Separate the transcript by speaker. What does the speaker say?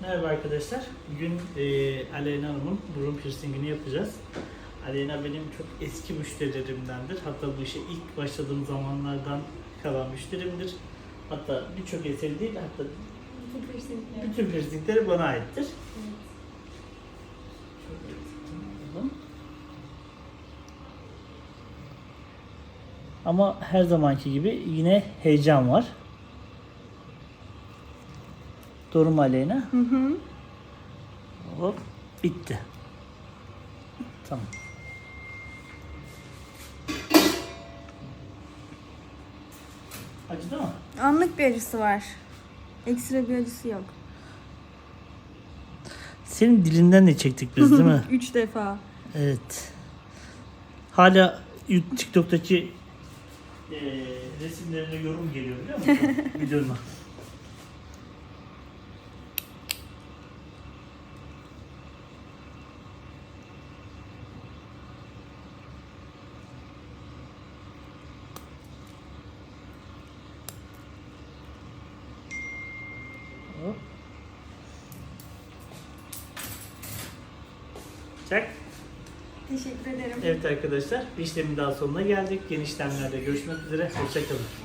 Speaker 1: Merhaba arkadaşlar. Bugün e, Aleyna Hanım'ın burun piercingini yapacağız. Aleyna benim çok eski müşterilerimdendir. Hatta bu işe ilk başladığım zamanlardan kalan müşterimdir. Hatta birçok eseri değil, hatta bütün piercingleri bana aittir. Ama her zamanki gibi yine heyecan var. Mu Aleyna?
Speaker 2: Hı hı.
Speaker 1: Hop bitti. Tamam. Acıdı mı?
Speaker 2: Anlık bir acısı var. Ekstra bir acısı yok.
Speaker 1: Senin dilinden de çektik biz değil mi?
Speaker 2: Üç defa.
Speaker 1: evet. Hala TikTok'taki eee resimlerine yorum geliyor biliyor musun? Videoma. Hop. Çak.
Speaker 2: Teşekkür ederim.
Speaker 1: Evet arkadaşlar, bir işlemin daha sonuna geldik. Yeni işlemlerde görüşmek üzere. Hoşçakalın.